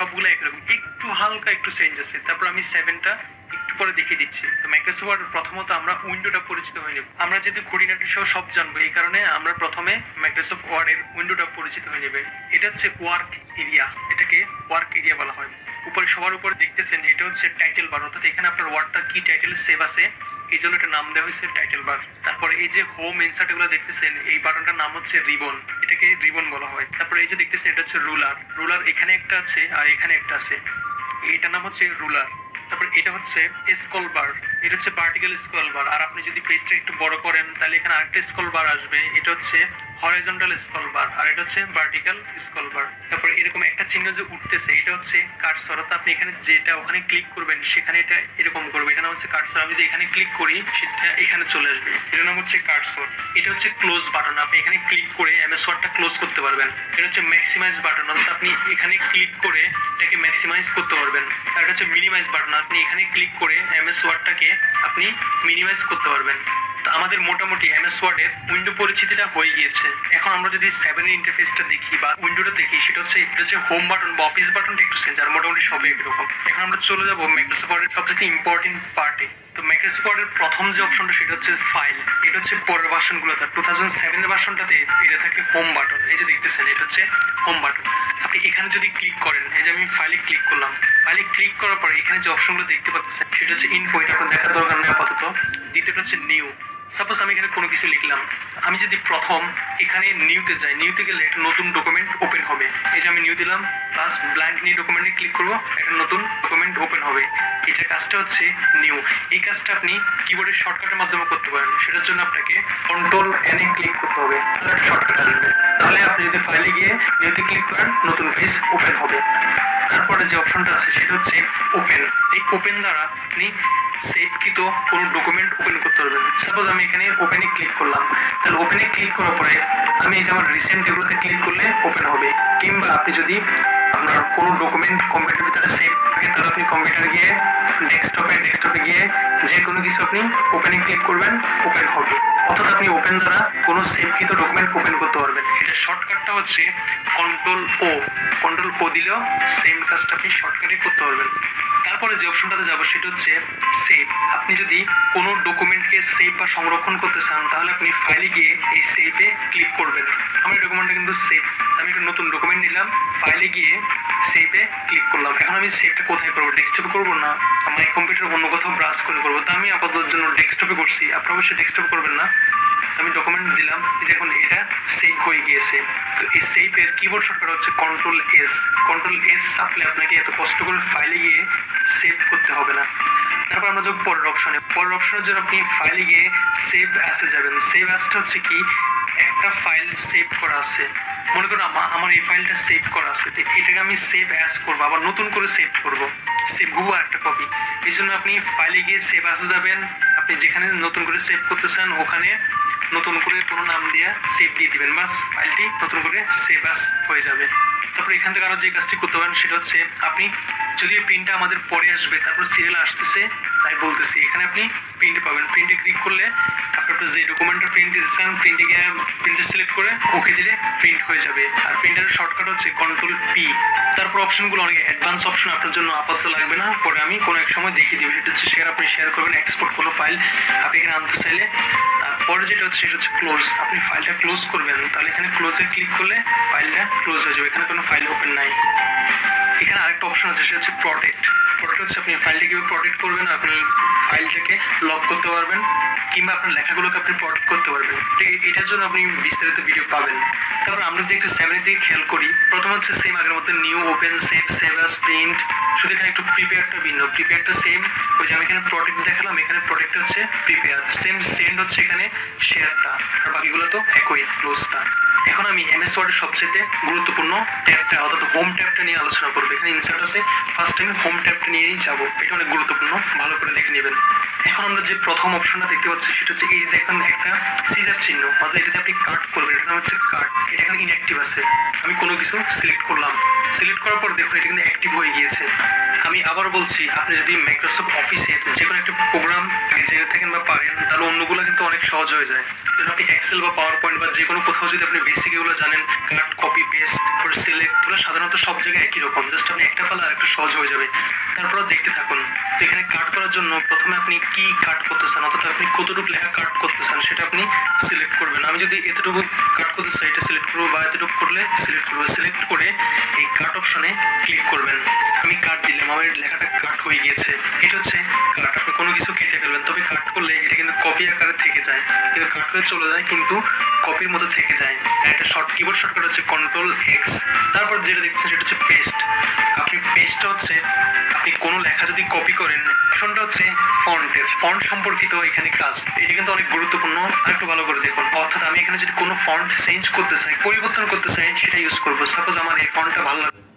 সবগুলো একরকম একটু হালকা একটু চেঞ্জ আছে। তারপর আমি সেভেনটা একটু পরে দেখিয়ে দিচ্ছি। তো মাইক্রোসফট প্রথমত আমরা উইন্ডোটা পরিচিত হয়ে নেব। আমরা যদি খুঁটিনাটি সহ সব জানব, এই কারণে আমরা প্রথমে মাইক্রোসফট ওয়ার্ডের উইন্ডোটা পরিচিত হয়ে নেবে। এটা হচ্ছে ওয়ার্ক এরিয়া এটাকে ওয়ার্ক এরিয়া বলা হয়। উপরে সবার উপরে দেখতেছেন, এটা হচ্ছে টাইটেল বার অর্থাৎ এখানে আপনার ওয়ার্ডটা কি টাইটেল সেভ আছে এই জন্য এটা নাম দেওয়া হয়েছে টাইটেল বার তারপরে এই যে হোম ইনসার্টগুলো দেখতেছেন, এই বাটনটার নাম হচ্ছে রিবন এটাকে রিবন বলা হয়। তারপরে এই যে দেখতেছেন, এটা হচ্ছে রুলার রুলার এখানে একটা আছে আর এখানে একটা আছে। এটার নাম হচ্ছে রুলার তারপর এটা হচ্ছে স্কল বার এটা হচ্ছে ভার্টিক্যাল স্কল বার আর আপনি যদি পেজটা একটু বড় করেন, তাহলে এখানে আরেকটা স্কল বার আসবে। এটা হচ্ছে হরাইজন্টাল স্কল বার আর এটা হচ্ছে ভার্টিক্যাল স্কল বার তারপর এরকম একটা চিহ্ন যে উঠতেছে, এটা হচ্ছে অর্থাৎ আপনি এখানে যেটা ওখানে ক্লিক করবেন, সেখানে এটা এরকম করবে। এটা নাম হচ্ছে কার্সর আমি যদি এখানে ক্লিক করি, সেটা এখানে চলে আসবে। এটার নাম হচ্ছে কার্সর এটা হচ্ছে ক্লোজ বাটন আপনি এখানে ক্লিক করে এমএস ওয়ার্ডটা ক্লোজ করতে পারবেন। এটা হচ্ছে ম্যাক্সিমাইজ বাটন অর্থাৎ আপনি এখানে ক্লিক করে এটাকে ম্যাক্সিমাইজ করতে পারবেন। আর এটা হচ্ছে মিনিমাইজ বাটন আপনি এখানে ক্লিক করে এমএস ওয়ার্ডটাকে আপনি মিনিমাইজ করতে পারবেন। আমাদের মোটামুটি এমএস ওয়ার্ডের উইন্ডো পরিচিতিটা হয়ে গিয়েছে। এখন আমরা যদি সেভেনের ইন্টারফেসটা দেখি বা উইন্ডোটা দেখি, সেটা হচ্ছে এটা হচ্ছে হোম বাটন বা অফিস বাটনটা একটু আর মোটামুটি সবই একরকম। এখন আমরা চলে যাব মাইক্রোসফট ওয়ার্ডের সবচেয়ে ইম্পর্টেন্ট পার্টে তো মাইক্রোসফট ওয়ার্ডের প্রথম যে অপশনটা সেটা হচ্ছে ফাইল এটা হচ্ছে পরের ভার্সনগুলোতে টু থাউজেন্ড সেভেনের ভার্সনটাতে এটা থাকে হোম বাটন এই যে দেখতেছেন, এটা হচ্ছে হোম বাটন আপনি এখানে যদি ক্লিক করেন, এই যে আমি ফাইলে ক্লিক করলাম। ফাইলে ক্লিক করার পরে এখানে যে অপশনগুলো দেখতে পাচ্ছেন, সেটা হচ্ছে ইনফো এটা আপনার দেখার দরকার নেই আপাতত। দ্বিতীয়টা হচ্ছে নিউ সাপোজ আমি এখানে কোনো কিছু লিখলাম, আমি যদি প্রথম এখানে নিউতে যাই নিউতে গেলে একটা নতুন ডকুমেন্ট ওপেন হবে। এই যে আমি নিউ দিলাম প্লাস ব্ল্যাঙ্ক নিউ ডকুমেন্টে ক্লিক করব, একটা নতুন ডকুমেন্ট ওপেন হবে। এটা কাজটা হচ্ছে নিউ এই কাজটা আপনি কিবোর্ডের শর্টকাটের মাধ্যমে করতে পারেন। সেটার জন্য আপনাকে কন্ট্রোল এনে ক্লিক করতে হবে। তাহলে শর্টকাট আসবে। তাহলে আপনি যদি ফাইলে গিয়ে নিউতে ক্লিক করেন, নতুন পেজ ওপেন হবে। তারপরে যে অপশনটা আছে, সেটা হচ্ছে ওপেন এই ওপেন দ্বারা আপনি সেভকৃত কোনো ডকুমেন্ট ওপেন করতে পারবেন। সাপোজ আমি এখানে ওপেনে ক্লিক করলাম। তাহলে ওপেনে ক্লিক করার পরে আমি এই যে আমার রিসেন্ট এগুলোতে ক্লিক করলে ওপেন হবে। কিংবা আপনি যদি আপনার কোনো ডকুমেন্ট কম্পিউটার ভিতরে সেভ থাকে, তাহলে আপনি কম্পিউটারে গিয়ে ডেস্কটপে ডেস্কটপে গিয়ে যে কোনো কিছু আপনি ওপেনে ক্লিক করবেন ওপেন হবে। অর্থাৎ আপনি ওপেন দ্বারা কোনো সেভকৃত ডকুমেন্ট ওপেন করতে পারবেন। এটা শর্টকাটটা হচ্ছে কন্ট্রোল ও কন্ট্রোল ও দিলেও সেম কাজটা আপনি শর্টকাটে করতে পারবেন। তারপরে যে অপশনটাতে যাব, সেটা হচ্ছে সেভ আপনি যদি কোনো ডকুমেন্টকে সেভ বা সংরক্ষণ করতে চান, তাহলে আপনি ফাইলে গিয়ে এই সেভে ক্লিক করবেন। আমার ডকুমেন্টটা কিন্তু সেভ আমি একটা নতুন ডকুমেন্ট নিলাম ফাইলে গিয়ে সেভে ক্লিক করলাম। এখন আমি সেভটা কোথায় করব? ডেস্কটপে করব না আমার কম্পিউটার অন্য কোথাও ব্রাউজ করে করব। তা আমি আপাতত জন্য ডেস্কটপে করছি। আপনি অবশ্যই ডেস্কটপে করবেন না। আমি ডকুমেন্ট দিলাম। এই এখন এটা সেভ হয়ে গিয়েছে। তো এই সেভের কিবোর্ড শর্টকাট হচ্ছে কন্ট্রোল এস কন্ট্রোল এস চাপলে আপনাকে এত কষ্ট করে ফাইলে গিয়ে সেভ করতে হবে না। তারপর আমরা যাব পরের অপশনে পরের অপশনের জন্য আপনি ফাইলে গিয়ে সেভ অ্যাসে যাবেন। সেভ অ্যাসটা হচ্ছে কি? একটা ফাইল সেভ করা আছে। মনে আমা- আমার এই ফাইলটা সেভ করা আছে এটাকে আমি সেভ অ্যাস করব, আবার নতুন করে সেভ করব। সেভ হুবু একটা কপি এই জন্য আপনি ফাইলে গিয়ে সেভ আসে যাবেন, আপনি যেখানে নতুন করে সেভ করতে চান ওখানে নতুন করে কোনো নাম দিয়ে সেভ দিয়ে দিবেন, বাস ফাইলটি নতুন করে সেভ আস হয়ে যাবে। তারপর এখান থেকে আরও যে কাজটি করতে পারেন, সেটা হচ্ছে আপনি যদি প্রিন্টটা আমাদের পরে আসবে, তারপর সিরিয়াল আসতেছে, তাই বলতেছি, এখানে আপনি প্রিন্টে পাবেন। প্রিন্টে ক্লিক করলে যে ডকুমেন্টটা প্রিন্ট দিতে চান প্রিন্টে গিয়ে প্রিন্টে সিলেক্ট করে ওকে দিলে প্রিন্ট হয়ে যাবে। আর প্রিন্টারের শর্টকাট হচ্ছে কন্ট্রোল পি তারপর অপশনগুলো অনেক অ্যাডভান্স অপশন আপনার জন্য আপাতত লাগবে না। পরে আমি কোনো এক সময় দেখিয়ে দিব। সেটা হচ্ছে শেয়ার আপনি শেয়ার করবেন এক্সপোর্ট কোনো ফাইল আপনি এখানে আনতে চাইলে। তারপরে যেটা হচ্ছে, সেটা হচ্ছে ক্লোজ আপনি ফাইলটা ক্লোজ করবেন। তাহলে এখানে ক্লোজে ক্লিক করলে ফাইলটা ক্লোজ হয়ে যাবে। এখানে কোনো ফাইল ওপেন নাই। এখানে আরেকটা অপশন আছে, সেটা হচ্ছে প্রটেক্ট প্রটেক্ট হচ্ছে আপনি ফাইলটা কীভাবে প্রটেক্ট করবেন, আপনি ফাইলটাকে লক করতে পারবেন, কিংবা আপনার লেখাগুলোকে আপনি প্রটেক্ট করতে পারবেন। এটার জন্য আপনি বিস্তারিত ভিডিও পাবেন। তারপর আমরা যদি একটু সেভেনের দিকে খেয়াল করি, প্রথম হচ্ছে সেম আগের মধ্যে new open save save as print শুধু এখানে একটু প্রিপেয়ারটা ভিন্ন। প্রিপেয়ারটা সেম ওই যে আমি এখানে প্রটেক্ট দেখালাম, এখানে প্রটেক্ট হচ্ছে প্রিপেয়ার সেম সেন্ড হচ্ছে এখানে শেয়ারটা আর বাকিগুলো তো একই ক্লোজটা এখন আমি এমএস ওয়ার্ডের সবচেয়ে গুরুত্বপূর্ণ ট্যাবটা, অর্থাৎ হোম ট্যাবটা নিয়ে আলোচনা করব। এখানে ইনসার্ট আছে। ফার্স্ট টাইম হোম ট্যাবটা নিয়েই যাব। এটা অনেক গুরুত্বপূর্ণ। ভালো করে দেখে নেবেন। এখন আমরা যে প্রথম অপশনটা দেখতে পাচ্ছি, সেটা হচ্ছে এই দেখেন একটা সিজার চিহ্ন, অর্থাৎ এটাতে আপনি কাট করবেন। এটা হচ্ছে কাট এটা এখানে ইনঅ্যাক্টিভ আছে। আমি কোনো কিছু সিলেক্ট করলাম। সিলেক্ট করার পর দেখুন, এটা কিন্তু অ্যাক্টিভ হয়ে গিয়েছে। আমি আবার বলছি, আপনি যদি মাইক্রোসফট অফিসে যে কোনো একটা প্রোগ্রাম জেনে থাকেন বা পারেন, তাহলে অন্যগুলো কিন্তু অনেক সহজ হয়ে যায়। যদি আপনি এক্সেল বা পাওয়ার পয়েন্ট বা যে কোনো কোথাও যদি আপনি বেসিক এগুলো জানেন কাট কপি পেস্ট তারপর সিলেক্ট এগুলো সাধারণত সব জায়গায় একই রকম। জাস্ট আপনি একটা পালা আর একটা সহজ হয়ে যাবে। তারপর দেখতে থাকুন, তো এখানে কাট করার জন্য প্রথমে আপনি কি কাট করতে চান অর্থাৎ আপনি কতটুকু লেখা কাট করতে চান সেটা আপনি সিলেক্ট করবেন। আমি যদি এতটুকু কাট করতে চাই, এটা সিলেক্ট করব বা এতটুকু করলে সিলেক্ট করব। সিলেক্ট করে এই কাট অপশনে ক্লিক করবেন। আমি কাট দিলাম, আমার লেখাটা কাট হয়ে গিয়েছে। এটা হচ্ছে কাট আপনি কোনো কিছু কেটে ফেলবেন, তবে কাট করলে এটা কিন্তু কপি আকারে থেকে যায়। কিন্তু কাট হয়ে চলে যায়, কিন্তু কপির মতো থেকে যায়। একটা শর্ট কিবোর্ড শর্টকাট হচ্ছে কন্ট্রোল এক্স তারপর যেটা দেখছেন সেটা হচ্ছে পেস্ট আপনি পেস্টটা হচ্ছে, আপনি কোনো লেখা যদি কপি করেন অপশনটা হচ্ছে ফন্টের ফন্ট সম্পর্কিত এখানে কাজ। এটা কিন্তু অনেক গুরুত্বপূর্ণ। আর একটু ভালো করে দেখুন। অর্থাৎ আমি এখানে যদি কোনো ফন্ট চেঞ্জ করতে চাই, পরিবর্তন করতে চাই, সেটা ইউজ করব। সাপোজ আমার এই ফন্টটা ভালো লাগে